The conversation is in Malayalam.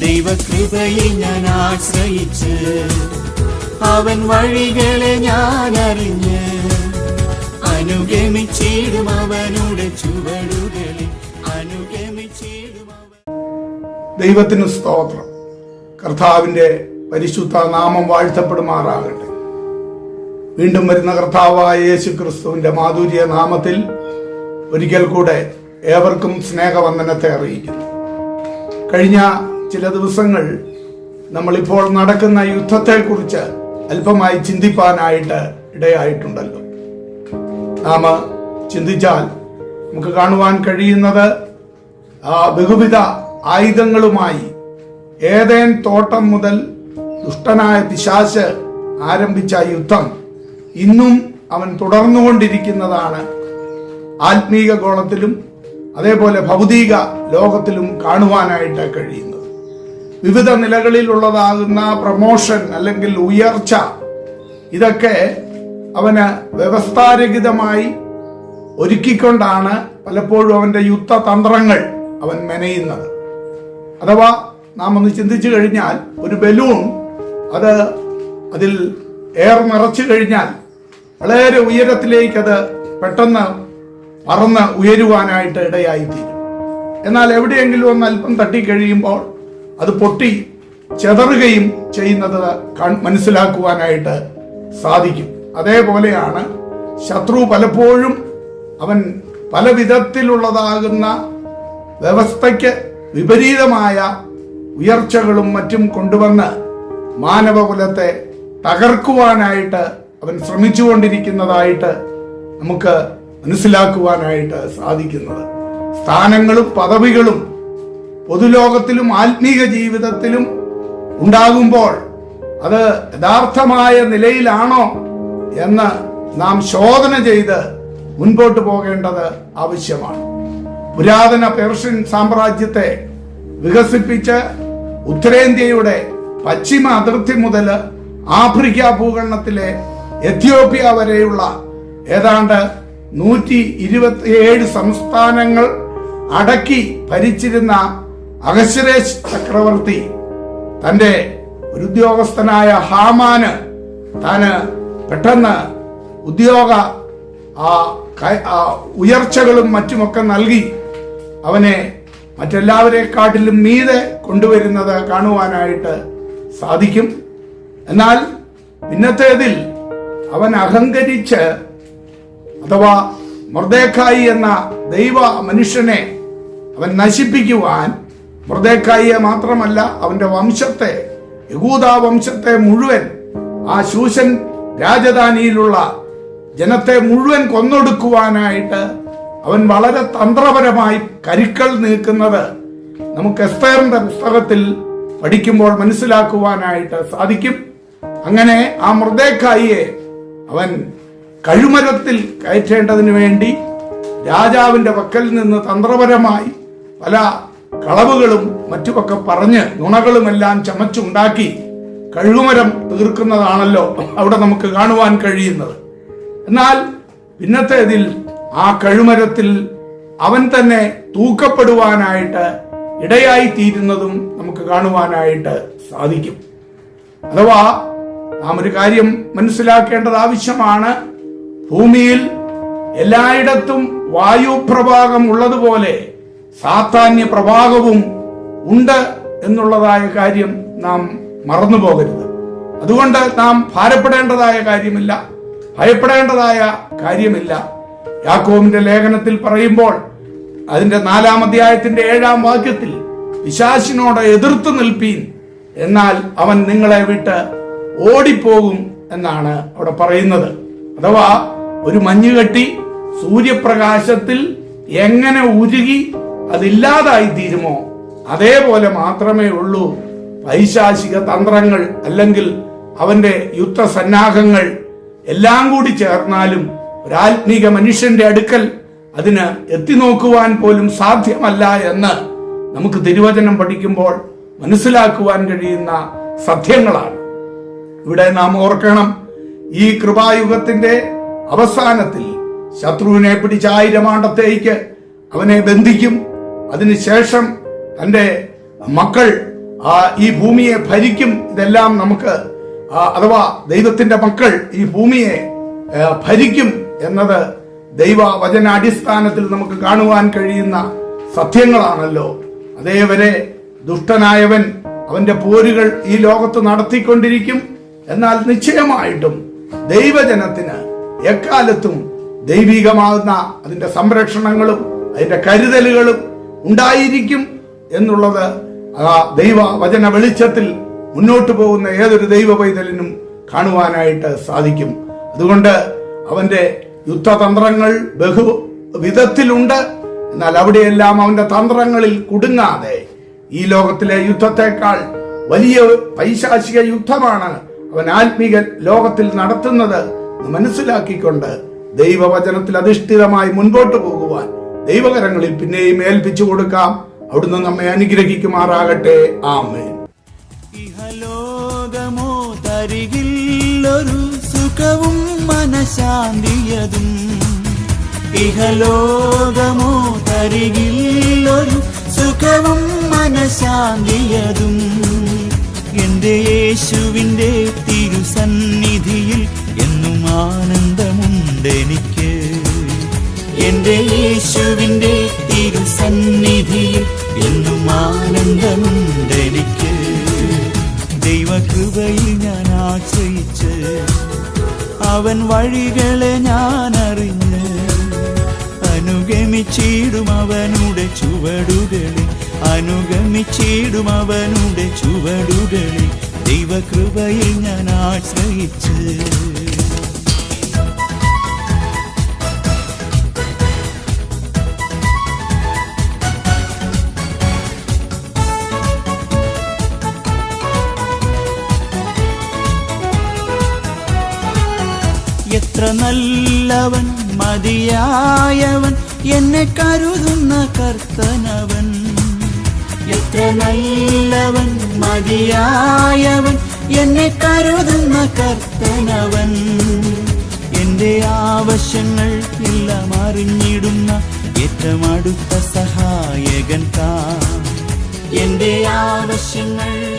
ദൈവകൃപയിൽ ഞാൻ ആശ്രയിച്ച് അവൻ വഴികളെ ഞാൻ അറിഞ്ഞ് അനുഗമിച്ചിടും അവനുടെ ചുവടുകളിൽ ദൈവത്തിന് സ്തോത്രം. കർത്താവിന്റെ പരിശുദ്ധ നാമം വാഴ്ത്തപ്പെടുമാറാകട്ടെ. വീണ്ടും വരുന്ന കർത്താവായ യേശു ക്രിസ്തുവിന്റെ മാധുര്യ നാമത്തിൽ ഒരിക്കൽ കൂടെ ഏവർക്കും സ്നേഹവന്ദനത്തെ അറിയിക്കുന്നു. കഴിഞ്ഞ ചില ദിവസങ്ങൾ നമ്മളിപ്പോൾ നടക്കുന്ന യുദ്ധത്തെക്കുറിച്ച് അല്പമായി ചിന്തിപ്പാനായിട്ട് ഇടയായിട്ടുണ്ടല്ലോ. നാം ചിന്തിച്ചാൽ നമുക്ക് കാണുവാൻ കഴിയുന്നത് ബഹുവിധ ആയുധങ്ങളുമായി ഏതേൻ തോട്ടം മുതൽ ദുഷ്ടനായ പിശാശ് ആരംഭിച്ച യുദ്ധം ഇന്നും അവൻ തുടർന്നുകൊണ്ടിരിക്കുന്നതാണ്. ആത്മീക ഗോളത്തിലും അതേപോലെ ഭൗതിക ലോകത്തിലും കാണുവാനായിട്ട് കഴിയുന്നത് വിവിധ നിലകളിലുള്ളതാകുന്ന പ്രമോഷൻ അല്ലെങ്കിൽ ഉയർച്ച ഇതൊക്കെ അവന് വ്യവസ്ഥാരഹിതമായി ഒരുക്കിക്കൊണ്ടാണ് പലപ്പോഴും അവന്റെ യുദ്ധതന്ത്രങ്ങൾ അവൻ മെനയുന്നത്. അഥവാ നാം ഒന്ന് ചിന്തിച്ചു കഴിഞ്ഞാൽ ഒരു ബലൂൺ അത് അതിൽ എയർ നിറച്ചു കഴിഞ്ഞാൽ വളരെ ഉയരത്തിലേക്ക് അത് പെട്ടെന്ന് പറന്ന് ഉയരുവാനായിട്ട് ഇടയായിത്തീരും. എന്നാൽ എവിടെയെങ്കിലും ഒന്ന് അല്പം തട്ടിക്കഴിയുമ്പോൾ അത് പൊട്ടി ചെതറുകയും ചെയ്യുന്നത് മനസ്സിലാക്കുവാനായിട്ട് സാധിക്കും. അതേപോലെയാണ് ശത്രു പലപ്പോഴും അവൻ പല വിധത്തിലുള്ളതാകുന്ന വ്യവസ്ഥയ്ക്ക് വിപരീതമായ ഉയർച്ചകളും മറ്റും കൊണ്ടുവന്ന് മാനവകുലത്തെ തകർക്കുവാനായിട്ട് അവൻ ശ്രമിച്ചുകൊണ്ടിരിക്കുന്നതായിട്ട് നമുക്ക് മനസ്സിലാക്കുവാനായിട്ട് സാധിക്കുന്നത്. സ്ഥാനങ്ങളും പദവികളും പൊതുലോകത്തിലും ആത്മീക ജീവിതത്തിലും ഉണ്ടാകുമ്പോൾ അത് യഥാർത്ഥമായ നിലയിലാണോ എന്ന് നാം ശോധന ചെയ്ത് മുൻപോട്ട് പോകേണ്ടത് ആവശ്യമാണ്. പുരാതന പേർഷ്യൻ സാമ്രാജ്യത്തെ വികസിപ്പിച്ച് ഉത്തരേന്ത്യയുടെ പശ്ചിമ അതിർത്തി മുതൽ ആഫ്രിക്ക ഭൂഖണ്ഡത്തിലെ എത്യോപ്യ വരെയുള്ള ഏതാണ്ട് നൂറ്റി ഇരുപത്തിയേഴ് സംസ്ഥാനങ്ങൾ അടക്കി ഭരിച്ചിരുന്ന അഗശ്വരേഷ് ചക്രവർത്തി തന്റെ ഒരു ഉദ്യോഗസ്ഥനായ ഹാമാന് താന് പെട്ടെന്ന് ഉദ്യോഗ ആ ഉയർച്ചകളും മറ്റുമൊക്കെ നൽകി അവനെ മറ്റെല്ലാവരെക്കാട്ടിലും മീതെ കൊണ്ടുവരുന്നത് കാണുവാനായിട്ട് സാധിക്കും. എന്നാൽ പിന്നത്തേതിൽ അവൻ അഹങ്കരിച്ച് അഥവാ മൃദേഖായി എന്ന ദൈവ മനുഷ്യനെ അവൻ നശിപ്പിക്കുവാൻ മൃദേക്കായിയെ മാത്രമല്ല അവന്റെ വംശത്തെ യഹൂദ വംശത്തെ മുഴുവൻ ആ ശൂശൻ രാജധാനിയിലുള്ള ജനത്തെ മുഴുവൻ കൊന്നൊടുക്കുവാനായിട്ട് അവൻ വളരെ തന്ത്രപരമായി കരുക്കൾ നീക്കുന്നത് നമുക്ക് എസ്തേറിന്റെ പുസ്തകത്തിൽ പഠിക്കുമ്പോൾ മനസ്സിലാക്കുവാനായിട്ട് സാധിക്കും. അങ്ങനെ ആ മൃദേക്കായിയെ അവൻ കഴുമരത്തിൽ കയറ്റേണ്ടതിന് വേണ്ടി രാജാവിന്റെ പക്കൽ നിന്ന് തന്ത്രപരമായി പല കളവുകളും മറ്റുമൊക്കെ പറഞ്ഞ് നുണകളുമെല്ലാം ചമച്ചുണ്ടാക്കി കഴുകുമരം തീർക്കുന്നതാണല്ലോ അവിടെ നമുക്ക് കാണുവാൻ കഴിയുന്നത്. എന്നാൽ പിന്നത്തേതിൽ ആ കഴുമരത്തിൽ അവൻ തന്നെ തൂക്കപ്പെടുവാനായിട്ട് ഇടയായി തീരുന്നതും നമുക്ക് കാണുവാനായിട്ട് സാധിക്കും. അഥവാ നാം ഒരു കാര്യം മനസ്സിലാക്കേണ്ടത് ആവശ്യമാണ്. ഭൂമിയിൽ എല്ലായിടത്തും വായുപ്രഭാഗം ഉള്ളതുപോലെ സാധാന്യ പ്രഭാഗവും ഉണ്ട് എന്നുള്ളതായ കാര്യം നാം മറന്നു പോകരുത് അതുകൊണ്ട് നാം ഭാരപ്പെടേണ്ടതായ കാര്യമില്ല. ഭയപ്പെടേണ്ടതായ കാര്യമില്ല. യാക്കോവിന്റെ ലേഖനത്തിൽ പറയുമ്പോൾ അതിന്റെ നാലാം അധ്യായത്തിന്റെ ഏഴാം വാക്യത്തിൽ പിശാശിനോട് എതിർത്ത് നിൽപ്പീൻ എന്നാൽ അവൻ നിങ്ങളെ വിട്ട് ഓടിപ്പോകും എന്നാണ് അവിടെ പറയുന്നത്. അഥവാ ഒരു മഞ്ഞുകെട്ടി സൂര്യപ്രകാശത്തിൽ എങ്ങനെ ഉരുകി അതില്ലാതായി തീരുമോ? അതേപോലെ മാത്രമേ ഉള്ളൂ. പൈശാചിക തന്ത്രങ്ങൾ അല്ലെങ്കിൽ അവന്റെ യുദ്ധസന്നാഹങ്ങൾ എല്ലാം കൂടി ചേർന്നാലും ഒരാത്മീക മനുഷ്യന്റെ അടുക്കൽ അതിന് എത്തിനോക്കുവാൻ പോലും സാധ്യമല്ല എന്ന് നമുക്ക് തിരുവചനം പഠിക്കുമ്പോൾ മനസ്സിലാക്കുവാൻ കഴിയുന്ന സത്യങ്ങളാണ്. ഇവിടെ നാം ഓർക്കണം ഈ കൃപായുഗത്തിന്റെ അവസാനത്തിൽ ശത്രുവിനെ പിടിച്ച ആയിരം ആണ്ടത്തേക്ക് അവനെ ബന്ധിക്കും. അതിനുശേഷം തന്റെ മക്കൾ ഈ ഭൂമിയെ ഭരിക്കും ഇതെല്ലാം നമുക്ക് അഥവാ ദൈവത്തിന്റെ മക്കൾ ഈ ഭൂമിയെ ഭരിക്കും എന്നത് ദൈവ വചനാടിസ്ഥാനത്തിൽ നമുക്ക് കാണുവാൻ കഴിയുന്ന സത്യങ്ങളാണല്ലോ. അതേവരെ ദുഷ്ടനായവൻ അവന്റെ പോരുകൾ ഈ ലോകത്ത് നടത്തിക്കൊണ്ടിരിക്കും. എന്നാൽ നിശ്ചയമായിട്ടും ദൈവജനത്തിന് എക്കാലത്തും ദൈവികമാകുന്ന അതിന്റെ സംരക്ഷണങ്ങളും അതിന്റെ കരുതലുകളും ഉണ്ടായിരിക്കും എന്നുള്ളത് ദൈവ വചന വെളിച്ചത്തിൽ മുന്നോട്ട് പോകുന്ന ഏതൊരു ദൈവ പൈതലിനും കാണുവാനായിട്ട് സാധിക്കും. അതുകൊണ്ട് അവന്റെ യുദ്ധതന്ത്രങ്ങൾ ബഹു വിധത്തിലുണ്ട്. എന്നാൽ അവിടെയെല്ലാം അവന്റെ തന്ത്രങ്ങളിൽ കുടുങ്ങാതെ ഈ ലോകത്തിലെ യുദ്ധത്തെക്കാൾ വലിയ പൈശാചിക യുദ്ധമാണ് അവൻ ആത്മീക ലോകത്തിൽ നടത്തുന്നത് മനസ്സിലാക്കിക്കൊണ്ട് ദൈവവചനത്തിൽ അധിഷ്ഠിതമായി മുൻപോട്ട് പോകുവാൻ ദൈവകരങ്ങളിൽ പിന്നെയും ഏൽപ്പിച്ചു കൊടുക്കാം. അവിടുന്ന് നമ്മെ അനുഗ്രഹിക്കുമാറാകട്ടെ. ആമേൻ. ഇഹലോകമോ ഒരു സുഖവും മനഃശാന്തിയതും. ഇഹലോകമോ ഒരു സുഖവും മനഃശാന്തിയതും. എന്റെ യേശുവിന്റെ തിരുസന്നിധിയിൽ എന്നും ആനന്ദമുണ്ടെനിക്ക്. എന്റെ തിരു സന്നിധി എന്നും ആനന്ദമുണ്ടെനിക്ക് ദൈവകൃപയിൽ ഞാൻ ആശ്രയിച്ച് അവൻ വഴികളെ ഞാൻ അറിഞ്ഞ് അനുഗമിച്ചിടും അവനുടെ ചുവടുകളിൽ അനുഗമിച്ചിടും അവനുടെ ചുവടുകളിൽ ദൈവകൃപയിൽ ഞാൻ ആശ്രയിച്ച് എത്ര നല്ലവൻ മതിയായവൻ എന്നെ കരുതുന്ന കർത്തനവൻ. എത്ര നല്ലവൻ മതിയായവൻ എന്നെ കരുതുന്ന കർത്തനവൻ. എന്റെ ആവശ്യങ്ങൾ എല്ലാം അറിഞ്ഞിടുന്ന ഏറ്റവും അടുത്ത സഹായകൻ താ എന്റെ ആവശ്യങ്ങൾ